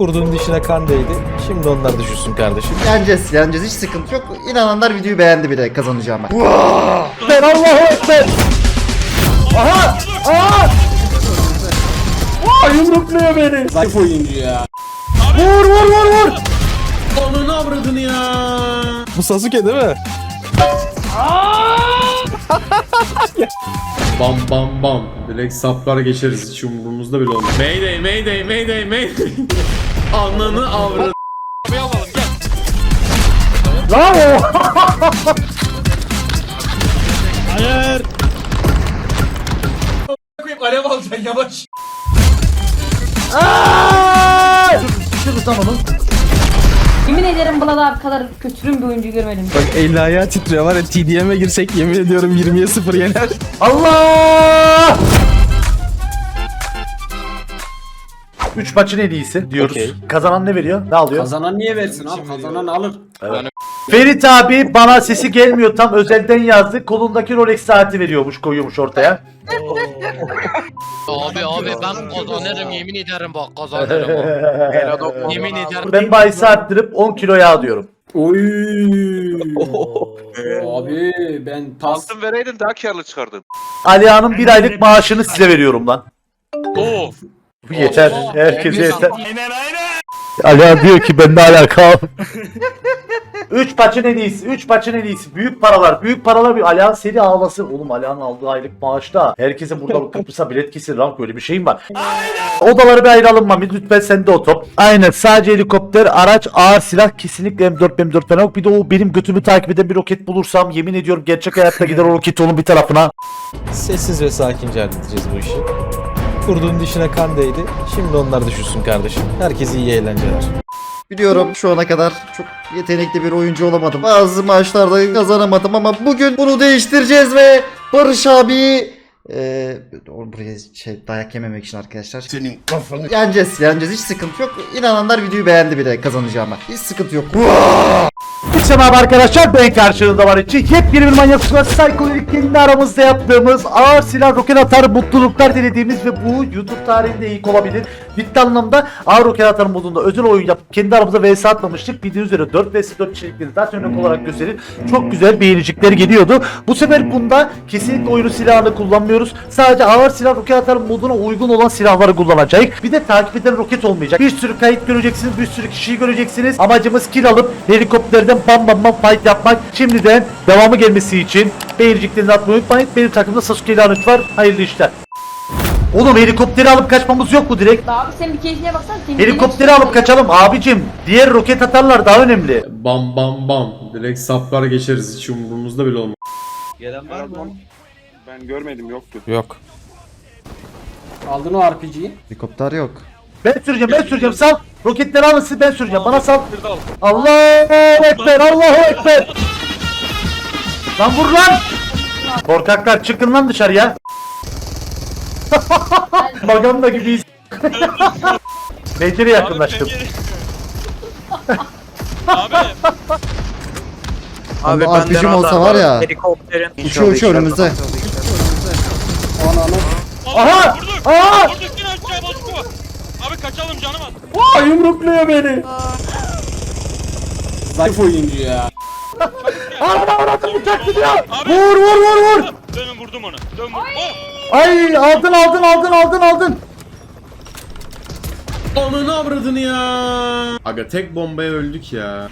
Kurduğun dişine kan değdi. Şimdi onlar düşürsün kardeşim. Yeneceğiz, yeneceğiz. Hiç sıkıntı yok. İnananlar videoyu beğendi bile kazanacağıma. Ben Allahu Ekber. Aha! Aha! Aa, yumrukluyor beni. Zayıf oyuncu ya. Vur vur vur vur. Onun avradını ya. Bu Sasuke değil mi? Bam bam bam. Direkt saplar geçeriz hiç umurumuzda bile olmaz. Mayday mayday mayday mayday. Ananı avradı. Lan o. Alev alacaksın yavaş. Aa! Şunu lan onu. Yemin ederim Blood kadar kötürüm bir oyuncu görmedim. Bak elli ayağı titriyor var ya TDM'e girsek yemin ediyorum 20'ye 0 yener. Allah! Üç maçın en iyisi diyoruz. Okey. Kazanan ne veriyor? Ne alıyor? Kazanan niye versin abi? Kazanan alır. Ferit abi bana sesi gelmiyor tam özelden yazdı. Kolundaki Rolex saati veriyormuş koyuyormuş ortaya. Abi abi ben kazanırım yemin ederim bak kazanırım. yemin ederim. Ben bahisi arttırıp 10 kilo yağ diyorum. Oy. abi ben tas. Altın vereydin daha karlı çıkardın. Alihan'ın bir aylık maaşını size veriyorum lan. Oo. Bu yeter. Herkese yeter. Alihan diyor ki bende alaka. Üç paçın en iyisi. Üç paçın en iyisi. Büyük paralar. Büyük paralar. Bir Alihan seni ağlasın. Oğlum Alihan'ın aldığı aylık maaşta. Herkese burada Kıbrıs'a bilet kesin. Rank öyle bir şeyim var. Odaları bir ayıralım Mami. Lütfen sen de o top. Aynen. Sadece helikopter, araç, ağır silah kesinlikle M4 M4 falan yok. Bir de o benim götümü takip eden bir roket bulursam yemin ediyorum gerçek hayatta gider o roket onun bir tarafına. Sessiz ve sakince halledeceğiz bu işi. Kurduğun dişine kan değdi. Şimdi onlar düşürsün kardeşim. Herkese iyi eğlenceler. Biliyorum şu ana kadar çok yetenekli bir oyuncu olamadım. Bazı maçlarda kazanamadım ama bugün bunu değiştireceğiz ve Barış abi eee buraya şey dayak yememek için arkadaşlar. Senin kafanı yeneceğiz, yeneceğiz. Hiç sıkıntı yok. İnananlar videoyu beğendi bile kazanacağıma. Hiç sıkıntı yok. Herkese merhaba arkadaşlar ben karşınızda var için yepyeni bir manyak sular psikodelik kendi aramızda yaptığımız ağır silah roket atar mutluluklar dilediğimiz ve bu YouTube tarihinde ilk olabilir. Ciddi anlamda roket atar modunda özel oyun yapıp kendi aramızda vs atmamıştık. Bildiğiniz üzere 4 vs 4 içerikleri zaten örnek olarak gösterir. Çok güzel beğenicikleri geliyordu. Bu sefer bunda kesinlikle oyunu silahını kullanmıyoruz. Sadece ağır silah roket atar moduna uygun olan silahları kullanacağız. Bir de takip eden roket olmayacak. Bir sürü kayıt göreceksiniz, bir sürü kişiyi göreceksiniz. Amacımız kill alıp helikopterden bam bam bam fight yapmak. Şimdiden devamı gelmesi için beğeniciklerini atmayı unutmayın. Benim takımda Sasuke ile var. Hayırlı işler. Oğlum helikopteri alıp kaçmamız yok mu direkt? Abi sen bir keyfine baksana. senin Helikopteri yine- alıp kaçalım abicim. Diğer roket atarlar daha önemli. Bam bam bam. Direkt saplar geçeriz hiç umurumuzda bile olmaz. Gelen var mı? Ben görmedim yoktu. Yok. Aldın o RPG'yi. Helikopter yok. Ben süreceğim ben süreceğim sal. Roketleri alın siz ben süreceğim bana sal. Allahu Ekber Allahu Ekber. Lan vur lan. Korkaklar çıkın lan dışarıya. Maganda gibiyiz. Pencereye yakınlaştım. Abi Ama bende RPG'm radar olsa var ya. Helikopterin. Uçuyor uçuyor önümüzde. Ananı. Aha! Aha! Vurduk yine aşağı bozuk Abi kaçalım canım at. Aa, yumrukluyor beni. Zayıf oyuncu ya. Arada arada bıçak gidiyor. Vur vur vur vur. Dönün vurdum onu. Dön vur. Oh! Ay aldın aldın aldın aldın aldın. Ananı avradını ya. Aga tek bombaya öldük ya.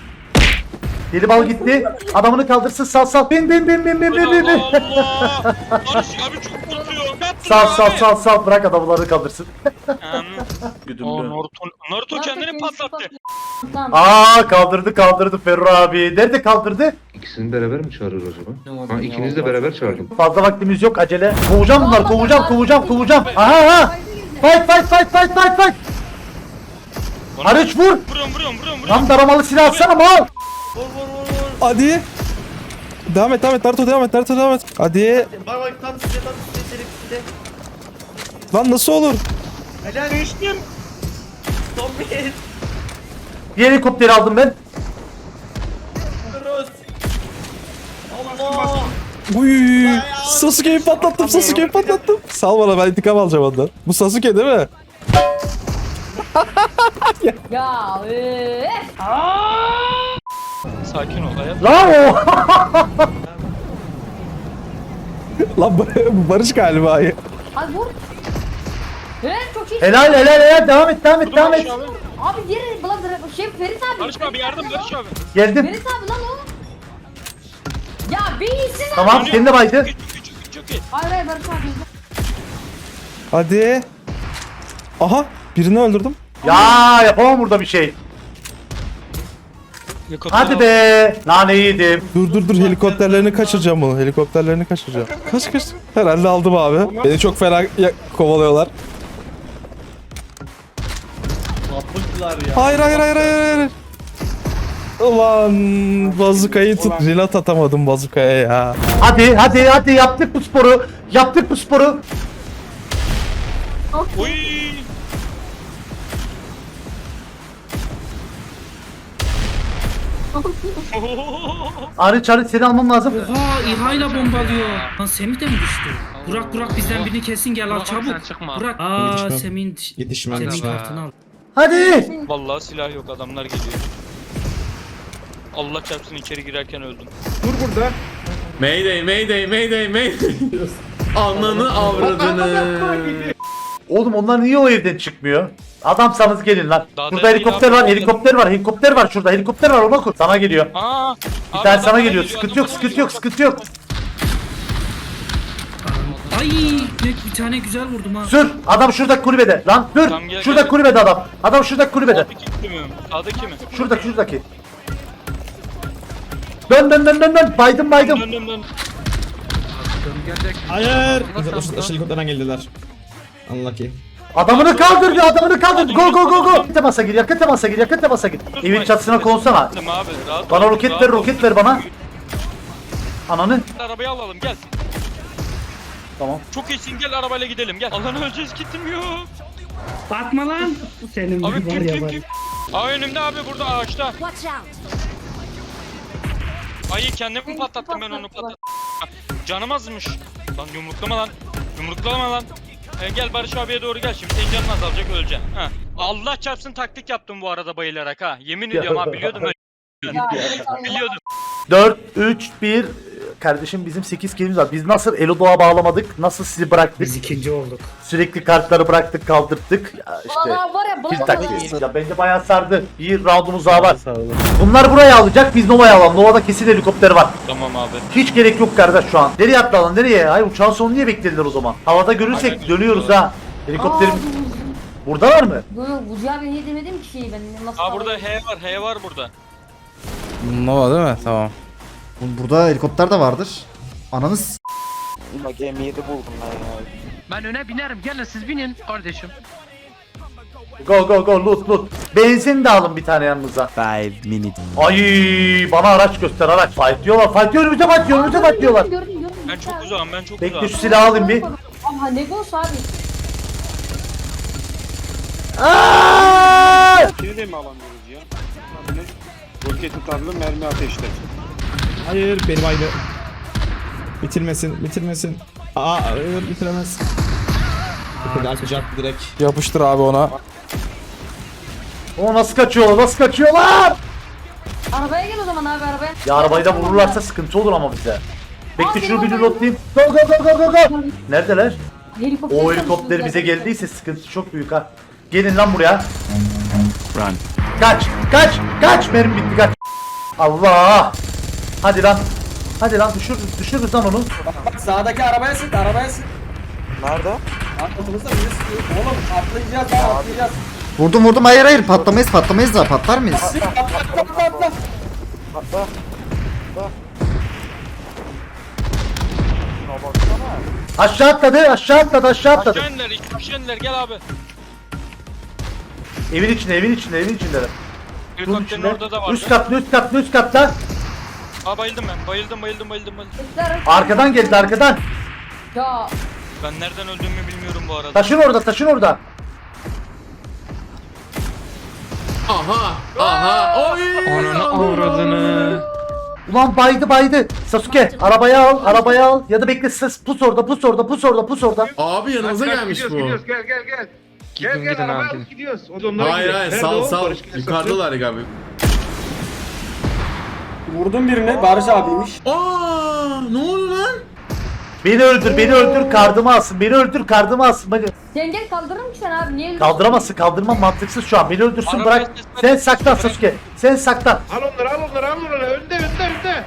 Deli bal gitti. Adamını kaldırsın sal sal. Bin bin bin bin bin bin bin. bin. Allah! Barış abi çok tutuyor. Sal sal sal sal bırak adamları kaldırsın. Hem- Aa, Naruto, Naruto kendini patlattı. Tamam. Aa kaldırdı kaldırdı Ferro abi. Nerede kaldırdı? İkisini beraber mi çağırır acaba? Ha ikiniz de beraber çağırdım. Fazla vaktimiz yok acele. Kovacağım bunları kovacağım kovacağım kovacağım. Aha aha. Fight fight fight fight fight fight. Hariç vur. Vuruyorum vuruyorum vuruyorum. vuruyorum. Tam daramalı silah atsana mal. Hadi. Devam et devam et Naruto devam et Naruto devam et. Hadi. Lan nasıl olur? Bir helikopteri aldım ben. Uy. Sasuke'yi patlattım Sasuke'yi patlattım. Sal bana ben intikam alacağım ondan. Bu Sasuke değil mi? Ya. Sakin ol hayat. Lan o! Lan Barış galiba. Hadi vur. Evet çok iyi. helal helal helal devam et devam et devam et. Abi diğeri Blazer şey Ferit abi. Barış abi yardım Barış abi. Geldim. Ferit abi lan o. Ya bir iyisin abi. Tamam seni de baydı. Çok iyi. Hayır hayır Barış abi. Hadi. Aha birini öldürdüm. Ya yapamam burada bir şey. Hadi be. Nane yedim. Dur dur dur helikopterlerini kaçıracağım bunu. Helikopterlerini kaçıracağım. Kaç kaç. Herhalde aldım abi. Beni çok fena ya- kovalıyorlar. Hayır hayır hayır hayır hayır. Ulan bazukayı tut. Relat atamadım bazukaya ya. Hadi hadi hadi yaptık bu sporu. Yaptık bu sporu. Uy. Arı çarı seni almam lazım. Oha İHA'yla bombalıyor. Lan Semih de mi düştü? Burak Burak bizden birini kesin gel al Burak, sen çabuk. çıkma. Burak. Aa. Semih'in Yetişmem Semih'in lazım. kartını al. Hadi. Vallahi silah yok adamlar geliyor. Allah çarpsın içeri girerken öldüm. Mayday mayday mayday mayday. Ananı avradını. Oğlum onlar niye o evden çıkmıyor? Adamsanız gelin lan. Daha Burada da helikopter var, helikopter var, helikopter var şurada, helikopter var ona kur. Sana geliyor. Aa. Bir tane sana geliyor. Sıkıntı yok, sıkıntı yok, sıkıntı yok. Ay ne, bir tane güzel vurdum ha. Sür. Adam şurada kulübede. Lan dur. Tamam, gel, Şurada gel. kulübede adam. Adam şurada kulübede. Sağdaki mi? Sağdaki mi? Şuradaki, şuradaki. Dön dön dön dön dön. Baydım baydım. Dön dön dön. Hayır. Helikopterden geldiler. Unlucky. Adamını kaldırdı, adamını kaldırdı. Go go go go. Yakın temasa gir, yakın temasa gir, yakın temasa gir. Evin çatısına konsana. Dedim Abi, rahat Bana ol, roket rahat ver, ol. roket ver bana. Ananı. Arabayı alalım gel. Tamam. Çok iyisin gel arabayla gidelim gel. Allah'ın öleceğiz gittim yok. Bakma lan. Senin Abi bir var kim ya kim var. kim? Aa önümde abi burada ağaçta. Watch out. Ayı kendimi patlattım ben onu patlattım. Canım azmış. Lan yumruklama lan. Yumruklama lan. Ee, gel Barış abiye doğru gel şimdi senin canın azalacak öleceksin. Ha. Allah çarpsın taktik yaptım bu arada bayılarak ha. Yemin ediyorum ha biliyordum öyle. Biliyordum. 4, 3, 1. Kardeşim bizim 8 kilimiz var. Biz nasıl Elo Doğa bağlamadık? Nasıl sizi bıraktık? Biz ikinci olduk. Sürekli kartları bıraktık, kaldırttık. Ya işte. Blazer var ya Biz Blazer. taktiğiz. Ya bence bayağı sardı. Bir roundumuz daha var. Sağ olun. Bunlar buraya alacak, biz Nova'ya alalım. Nova'da kesin helikopter var. Tamam abi. Hiç gerek yok kardeş şu an. Nereye atlayalım, nereye? Hayır uçağın sonu niye beklediler o zaman? Havada görürsek Aynen. dönüyoruz ha. Helikopterim Aa, buradalar mı? Yok yok Vuzi abi niye demedim ki şeyi ben nasıl Aa burada H var H var burada. Nova değil mi? Tamam. Burada helikopter de vardır. Ananız. Ben öne binerim gelin siz binin kardeşim. Go go go loot loot. Benzin de alın bir tane yanınıza. 5 minutes. Ay bana araç göster araç. Fight diyorlar fight diyor önümüze fight diyor önümüze fight diyorlar. Gördüm gördüm. Ben çok uzağım ben çok Bekle uzağım. şu silahı alayım bir. Aha ne ghost abi. Aa! İkini de mi alamıyoruz ya? Roket tutarlı mermi ateşler. Hayır benim aynı. Bitirmesin, bitirmesin. Aa, hayır bitiremez. Atacak direkt. Yapıştır abi ona. O nasıl kaçıyorlar nasıl kaçıyorlar? Arabaya gel o zaman abi arabaya. Ya arabayı da vururlarsa sıkıntı olur ama bize. Bekle Abi, şunu bir. Go go go go go go. Neredeler? Helikopter O helikopter bize geldiyse sıkıntı çok büyük ha. Gelin lan buraya. Run. Kaç kaç kaç mermi bitti kaç. Allah. Hadi lan. Hadi lan düşür düşürürüz lan onu. Sağdaki arabaya sık, arabaya sık. Nerede? Atlatımızda bizi sıkıyor. Oğlum atlayacağız ya, atlayacağız. Vurdum vurdum hayır hayır patlamayız patlamayız da patlar mıyız? Sık, atla, atla, atla. Aşağı atladı aşağı atladı aşağı atladı. Aşağı indiler aşağı indiler gel abi. Evin içinde evin içinde evin içinde. Helikopterin içinde. orada da vardı. Üst katlı üst katlı üst katlı. Aa bayıldım ben bayıldım bayıldım bayıldım bayıldım. Arkadan geldi arkadan. Ya Ben nereden öldüğümü bilmiyorum bu arada. Taşın orada taşın orada. Aha aha oy. Ananı avradını. Ulan baydı baydı. Sasuke arabaya al arabaya al. Ya da bekle ses pus orada pus orada pus orada pus orada. Abi yanınıza gelmiş bu. Gel gel gel. Gidin gidin abi gidin. gidiyoruz. O da onlara Hayır hayır Nerede sal o? sal. Barış Yukarıdalar abi. Vurdum birine Barış abiymiş. Aa ne oldu lan? Beni öldür, beni öldür, kardımı alsın. Beni öldür, kardımı alsın. Beni... Sen gel kaldırır mısın sen abi? Niye Kaldıramazsın, kaldırma mantıksız şu an. Beni öldürsün, Arabaya bırak. ses ver. Sen saklan Sasuke. Sen saklan. Al onları al onları al onları. Önde önde önde.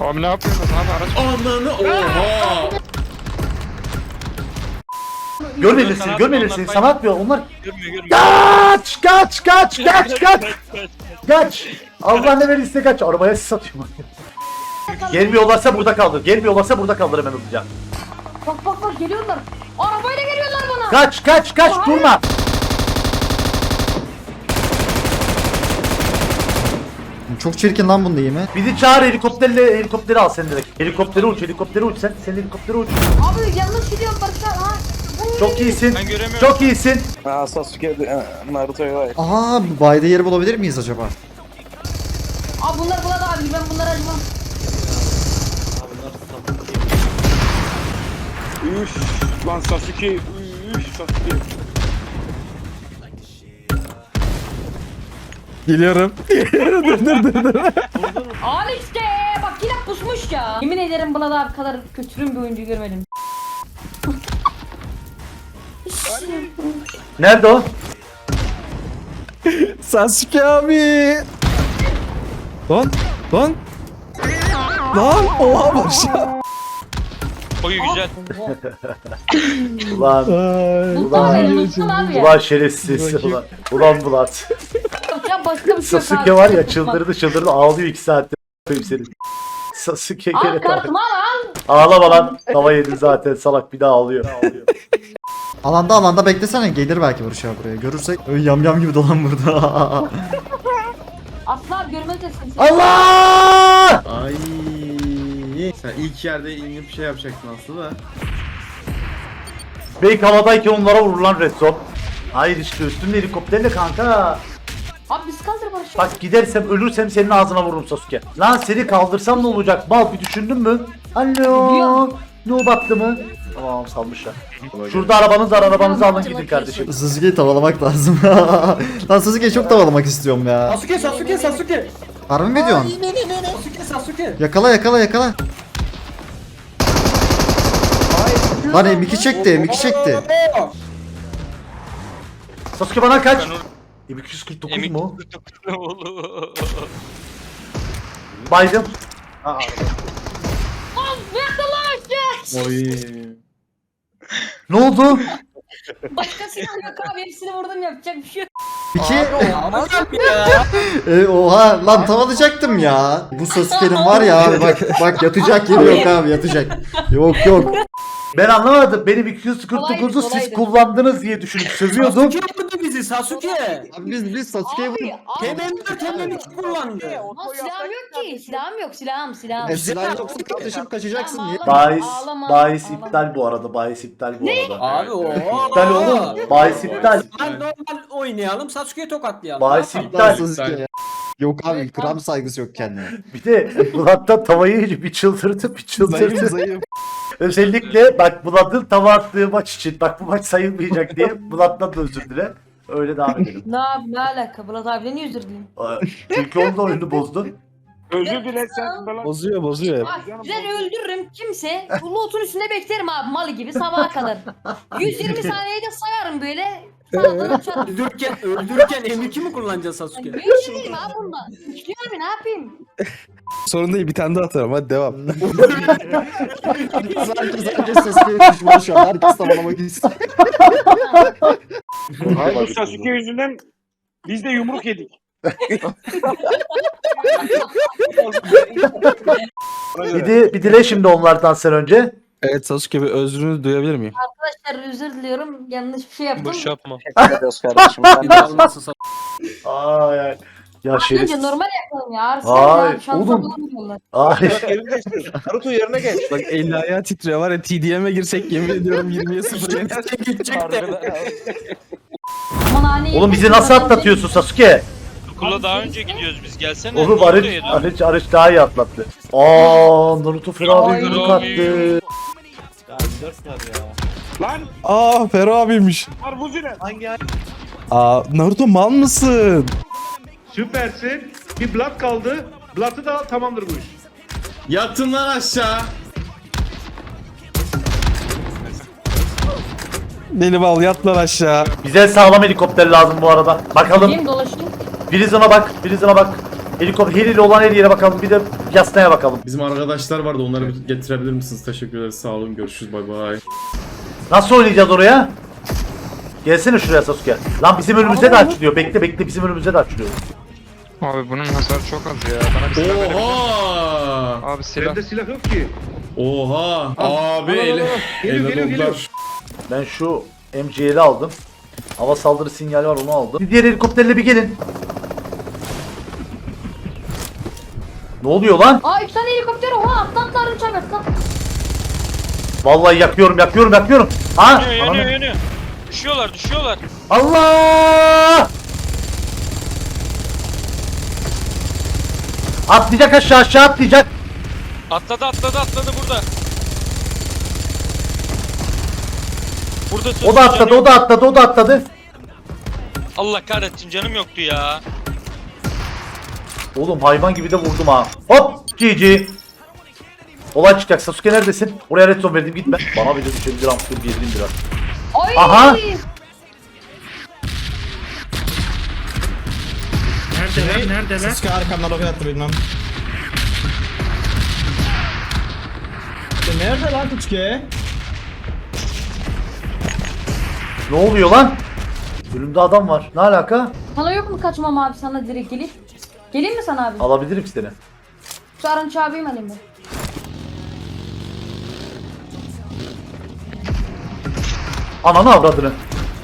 Abi ne yapıyorsunuz abi araç Ananı oha. Görmelisin, Onlar- görmelisin. onlar- Sana atmıyor. Onlar Görmüyor görmüyor. kaç, kaç, kaç, kaç, kaç, kaç. Allah ne verirse kaç. Arabaya sis atıyorum. Gelmiyorlarsa burada kaldır. Gelmiyorlarsa burada kaldır hemen hızlıca. Bak bak bak geliyorlar. Arabayla geliyorlar bana. Kaç, kaç, kaç. Durma. Çok çirkin lan bunda yeme. Bizi çağır helikopterle helikopteri al sen direkt. Helikopteri uç, helikopteri uç sen. Sen helikopteri uç. Abi yanlış gidiyorum abi. Ha. Çok iyisin. Ben göremiyorum. Çok iyisin. Ha Sasuke Naruto'ya layık. Aha bayda yeri bulabilir miyiz acaba? Abi bunlar Bulat abi ben bunlara acımam. Üf lan Sasuke. Üf Sasuke. Geliyorum. Al işte bak yine pusmuş ya. Yemin ederim Bulat abi kadar kötürüm bir oyuncu görmedim. Nerede o? Sasuke abi. Lan lan. Lan oha Barış. Oyu güzel. Ulan, unuttun abi ya. ulan şerefsiz. Ulan, ulan Bulat. Ya başka bir şey yok Sasuke abi. var ya çıldırdı çıldırdı ağlıyor iki saattir. Koyayım seni. Sasuke Al gene kartımı al al. Ağlama lan. Tava yedin zaten salak bir daha ağlıyor. Alanda alanda beklesene gelir belki abi buraya. Görürsek öyle yam yam gibi dolan burada. Asla görmezsin sen. Allah! Ay. Sen ilk yerde inip şey yapacaktın aslında. Beyk havadayken onlara vurur lan Red Zone. Hayır işte üstümde helikopterle kanka. Abi biz kaldır Barış abi. Bak gidersem ölürsem senin ağzına vururum Sasuke. Lan seni kaldırsam ne olacak? Mal bir düşündün mü? Alo. Ne o baktı mı? Tamam salmışlar. Şurada arabanız var arabanızı alın gidin kardeşim. Sasuke'yi tavalamak lazım. lan Sasuke'yi çok tavalamak istiyorum ya. Sasuke Sasuke Sasuke. Harbi mi diyorsun? Sasuke Sasuke. Yakala yakala yakala. Lan M2 çekti M2 çekti. Sasuke bana kaç. Ben onu- M249 mu? Baydım. Yakalaş. Oy. Ne oldu? Başka silah yok abi hepsini vurdum yapacak bir şey yok. İki. Aman ya. E, oha lan tavalayacaktım ya. Bu Sasuke'nin var ya abi bak bak yatacak yeri yok abi yatacak. Yok yok. Ben anlamadım. Benim 249'u siz kolaydı. kullandınız diye düşünüp sövüyordum. Sasuke vurdu bizi Sasuke. Abi biz biz Sasuke'yi Abi, abi. De hemen iki kullandı. Ama silahım yok ki. Silahım yok silahım silahım. E, silah yoksa kardeşim kaçacaksın diye. Bahis, Ağlama, bahis ağlama. iptal bu arada. Bahis iptal bu arada. Abi o. İptal oğlum. Bahis iptal. Lan normal oynayalım Sasuke'yi tokatlayalım. Bahis iptal. Sasuke ya. Yok abi gram saygısı yok kendine. Bir de Bulat'ta tavayı bir çıldırdı bir çıldırdı. zayıf. Özellikle bak Bulat'ın tava attığı maç için. Bak bu maç sayılmayacak diye Bulat'tan da özür dile. Öyle devam edelim. Ne yap ne alaka Bulat abi niye özür dileyim? Çünkü onun da oyunu bozdun. Özür dile sen falan. Bozuyor bozuyor. Bak güzel öldürürüm kimse. Bu loot'un üstünde beklerim abi mal gibi sabaha kadar. 120 saniyede sayarım böyle. Uçarım. Öldürürken, öldürürken M2 mi kullanacağız Sasuke? Değilim abi bundan. Üçlü abi ne yapayım? Sorun değil bir tane daha atarım hadi devam. Herkes herkes Sasuke'ye düşman şu an. Herkes tavalamak istiyor. Bu Sasuke yüzünden biz de yumruk yedik. Bir, de, bir dile şimdi onlardan sen önce. Evet Sasuke bir özrünü duyabilir miyim? Arkadaşlar özür diliyorum. Yanlış bir şey yaptım. Boş yapma. Ediyoruz kardeşim. Bir daha olmasın. Ay ay. Ya Önce şerif. normal yapalım ya. Arsen Ay, ya. Şansa oğlum. bulamıyorlar. Ay. Naruto yerine geç. Bak elli ayağı titriyor var ya TDM'e girsek yemin ediyorum 20'ye 0 yener. Gidecek de. Aman hani Oğlum bizi nasıl atlatıyorsun Sasuke? Okula daha önce gidiyoruz biz gelsene. Oğlum Arıç? Arıç, Arıç daha iyi atlattı. Aa Naruto fena bir yumruk attı. Lan Aa Fero abiymiş. Arbuzi ne? Aa Naruto mal mısın? Süpersin. Bir blat kaldı. Blatı da al tamamdır bu iş. Yatın lan aşağı. Deli bal yat lan aşağı. Bize sağlam helikopter lazım bu arada. Bakalım. Kim dolaşıyor? Prizine bak. Prizine bak. Helikopter heliyle olan her yere bakalım. Bir de yasnaya bakalım. Bizim arkadaşlar vardı onları bir getirebilir misiniz? Teşekkür ederiz sağ olun görüşürüz bay bay. Nasıl oynayacağız oraya? Gelsene şuraya Sasuke. Lan bizim önümüze de açılıyor. Bekle bekle bizim önümüze de açılıyor. Abi bunun hasarı çok az ya. Bana bir silah. Oha! Abi silah. Bende silah yok ki. Oha! Abi al, al, ele, al. Geliyor, ele geliyor, geliyor. Ben şu MCL'i aldım. Hava saldırı sinyali var onu aldım. Bir diğer helikopterle bir gelin. Ne oluyor lan? Aa 3 tane helikopter oha atla atla çabuk atla. Vallahi yakıyorum yakıyorum yakıyorum. Ha? Yanıyor yanıyor Ananı- yanıyor. Düşüyorlar düşüyorlar. Allah! Atlayacak aşağı aşağı atlayacak. Atladı atladı atladı burada. Burada O da atladı o da atladı o da atladı. Allah kahretsin canım yoktu ya. Oğlum hayvan gibi de vurdum ha. Hop GG. Olay çıkacak. Sasuke neredesin? Oraya red zone verdim gitme. Bana bir de düşebilir amkur gerilim biraz. Ay. Aha. Neredeler? Neredeler? Sasuke arkamdan roket attı bilmem. Nerede lan Sasuke? Ne oluyor lan? Önümde adam var. Ne alaka? Sana yok mu kaçmam abi sana direkt gelip? Geleyim mi sana abi? Alabilirim seni. Şu arın çağırayım alayım ben. Ananı avradını.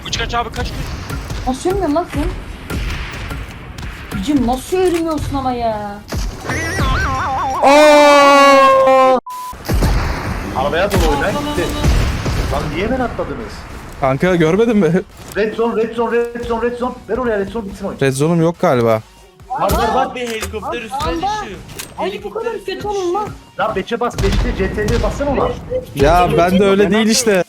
Uç kaç abi kaç kaç. Nasıl ölmüyorsun lan sen? Cim nasıl ölmüyorsun ama ya? Aa! Arabaya dolu oyuna gitti. Lan niye ben atladınız? Kanka görmedin mi? Red zone, red zone, red zone, red zone. Ver oraya red zone bitsin oyun. Red zone'um yok galiba. Var var var. helikopter üstüne düşüyor. Ay bu kadar kötü olmaz. Lan beçe bas, beşte CTRL'e bassana ona. Ya ben de öyle değil işte.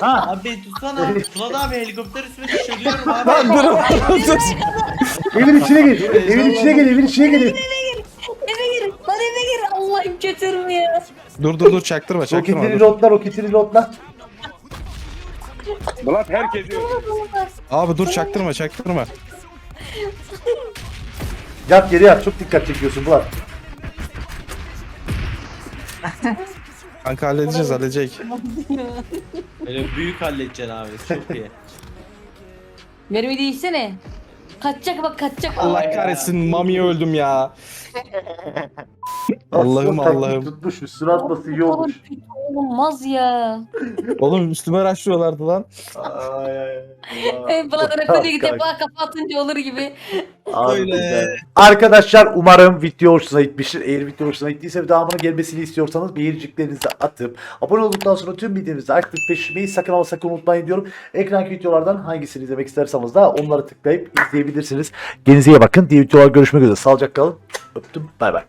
Ha. Abi tutsana. Tuna abi helikopter üstüne düşürüyorum abi. Lan dur. Evin içine gir. Evin içine gir, evin içine gir. Eve gir. Lan eve gir. Allah'ım kötürüm ya. dur dur dur çaktırma çaktırma. Roketini lotla, roketini lotla. Bulat herkes yok. Abi dur çaktırma çaktırma. Yat geri yat, çok dikkat çekiyorsun Bulat. Kanka halledeceğiz halledecek. Böyle büyük halledeceksin abi. Çok iyi. Mermi değilsene. Kaçacak bak kaçacak. Allah kahretsin mamiye öldüm ya. Allah'ım Aslında Allah'ım. Tutmuş, üstüne atması iyi olmuş. Kötü olmaz ya. Oğlum üstüme raşlıyorlardı lan. Ay ay ay. Ee, Bladra Kalk, kalk. defa kafa atınca olur gibi. Harbiden. Arkadaşlar umarım video hoşuna gitmiştir. Eğer video hoşuna gittiyse ve devamının gelmesini istiyorsanız beğeneceklerinizi atıp abone olduktan sonra tüm videomuzu aktif peşmeyi sakın ama sakın unutmayın diyorum. Ekranki videolardan hangisini izlemek isterseniz de onları tıklayıp izleyebilirsiniz. Kendinize iyi bakın. Diğer videolar görüşmek üzere. Sağlıcakla kalın. Öptüm. Bay bay.